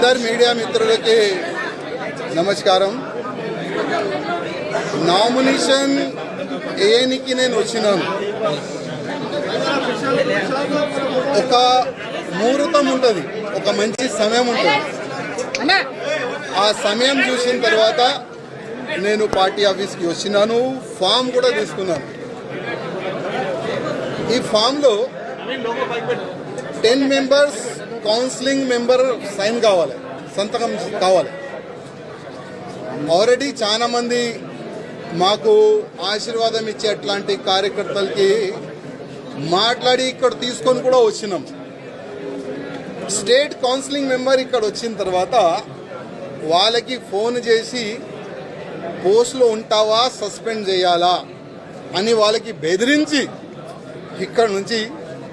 అందరు మీడియా మిత్రులకి నమస్కారం. నామినేషన్ ఏనికి నేను వచ్చినాను. ఒక ముహూర్తం ఉంటుంది ఒక మంచి సమయం ఉంటుంది. ఆ సమయం చూసిన తర్వాత నేను పార్టీ ఆఫీస్కి వచ్చినాను ఫామ్ కూడా తీసుకున్నాను. ఈ ఫామ్లో ten members counselling member sign కావాలి సంతకం కావాలి. ఆల్రెడీ చాలా మంది మాకు ఆశీర్వాదం ఇచ్చే అట్లాంటి కార్యకర్తలకి మాట్లాడి ఇక్కడ తీసుకొని కూడా వచ్చినాం. స్టేట్ కౌన్సిలింగ్ మెంబర్ ఇక్కడ వచ్చిన తర్వాత వాళ్ళకి ఫోన్ చేసి పోస్ట్లో ఉంటావా సస్పెండ్ చేయాలా అని వాళ్ళకి బెదిరించి ఇక్కడ నుంచి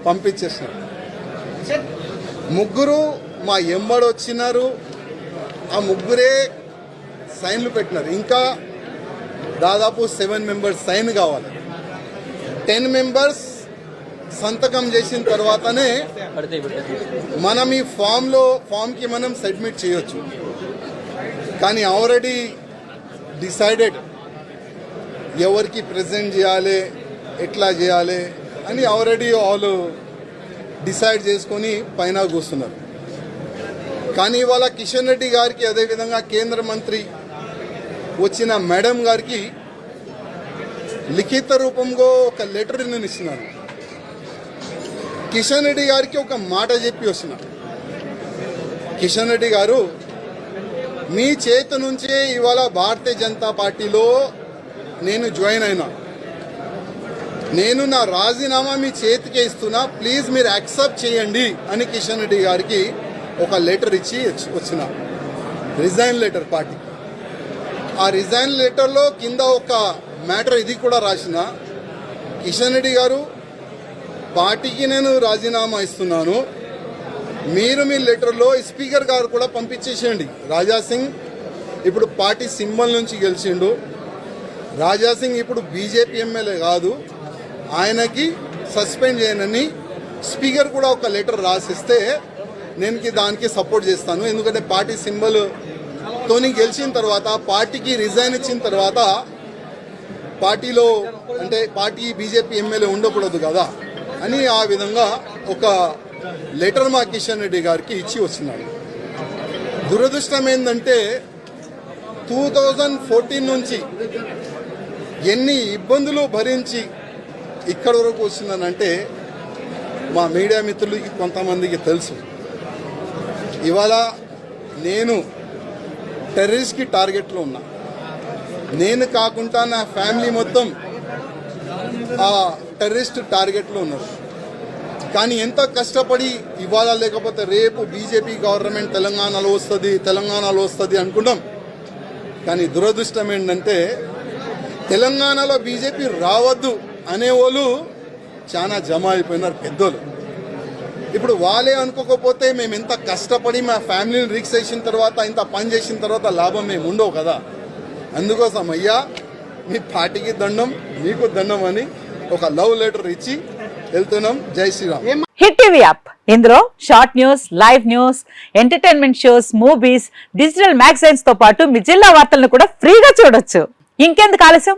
పంపించేసినారు ముగ్గురు మా ఎమ్మడు వచ్చినారు. ఆ ముగ్గురే సైన్లు పెట్టినారు. ఇంకా దాదాపు సెవెన్ మెంబర్స్ సైన్ కావాలి. టెన్ మెంబర్స్ సంతకం చేసిన తర్వాతనే మనం ఈ ఫామ్లో ఫామ్కి మనం సబ్మిట్ చేయొచ్చు. కానీ ఆల్రెడీ డిసైడెడ్ ఎవరికి ప్రజెంట్ చేయాలి ఎట్లా చేయాలి అని ఆల్రెడీ వాళ్ళు డిసైడ్ చేసుకొని పైన కూస్తున్నారు కానీ ఇవాళ కిషన్ రెడ్డి గారికి అదేవిధంగా కేంద్ర మంత్రి వచ్చిన మేడం గారికి లిఖిత రూపంలో ఒక లెటర్ నేను ఇస్తున్నాను కిషన్ రెడ్డి గారికి ఒక మాట చెప్పి వస్తున్నా కిషన్ రెడ్డి గారు మీ చేతి నుంచే ఇవాళ భారతీయ జనతా పార్టీలో నేను జాయిన్ అయినా. నేను నా రాజీనామా మీ చేతికి ఇస్తున్నా ప్లీజ్ మీరు యాక్సెప్ట్ చేయండి అని కిషన్ రెడ్డి గారికి ఒక లెటర్ ఇచ్చి వచ్చి- వచ్చిన. Resign letter party. ఆ రిజైన్ లెటర్లో కింద ఒక మ్యాటర్ ఇది కూడా రాసిన. కిషన్ రెడ్డి గారు పార్టీకి నేను రాజీనామా ఇస్తున్నాను. మీరు మీ లెటర్లో స్పీకర్ గారు కూడా పంపించేసేయండి. రాజా సింగ్ ఇప్పుడు పార్టీ సింబల్ నుంచి గెలిచిండు. రాజా సింగ్ ఇప్పుడు బీజేపీ ఎమ్మెల్యే కాదు. ఆయనకి సస్పెండ్ చేయనని స్పీకర్ కూడా ఒక లెటర్ రాసిస్తే నేను దానికి సపోర్ట్ చేస్తాను. ఎందుకంటే పార్టీ సింబల్ తోని గెలిచిన తర్వాత పార్టీకి రిజైన్ ఇచ్చిన తర్వాత పార్టీలో అంటే పార్టీ బీజేపీ ఎమ్మెల్యే ఉండకూడదు కదా అని ఆ విధంగా ఒక లెటర్ మా కిషన్ రెడ్డి గారికి ఇచ్చి వస్తున్నాడు దురదృష్టం ఏంటంటే టూ థౌజండ్ ఫోర్టీన్ నుంచి ఎన్ని ఇబ్బందులు భరించి ఇక్కడ వరకు వచ్చిందనంటే మా మీడియా మిత్రులకి కొంతమందికి తెలుసు. ఇవాళ నేను టెర్రరిస్ట్కి టార్గెట్లో ఉన్నా. నేను కాకుండా నా ఫ్యామిలీ మొత్తం ఆ టెర్రరిస్ట్ టార్గెట్లో ఉన్నారు. కానీ ఎంత కష్టపడి ఇవాళ లేకపోతే రేపు బీజేపీ గవర్నమెంట్ తెలంగాణలో వస్తుంది తెలంగాణలో వస్తుంది అనుకున్నాం. కానీ దురదృష్టం ఏంటంటే తెలంగాణలో బీజేపీ రావద్దు. అనేవాళ్ళు చాలా జమ అయిపోయినారు పెద్దోళ్ళు. ఇప్పుడు వాళ్ళే అనుకోకపోతే మేము ఎంత కష్టపడి మా ఫ్యామిలీని రిక్స్ చేసిన తర్వాత ఇంత పని చేసిన తర్వాత లాభం మేము ఉండవు కదా. అందుకోసం అయ్యా మీ పార్టీకి దండం మీకు దండం అని ఒక లవ్ లెటర్ ఇచ్చి వెళ్తున్నాం. Jai Shriram. Hit TV app. ఇందులో short news live news entertainment shows movies digital మ్యాగజైన్స్తో పాటు మీ జిల్లా వార్తలను కూడా ఫ్రీగా చూడొచ్చు. ఇంకెందుకు ఆలస్యం?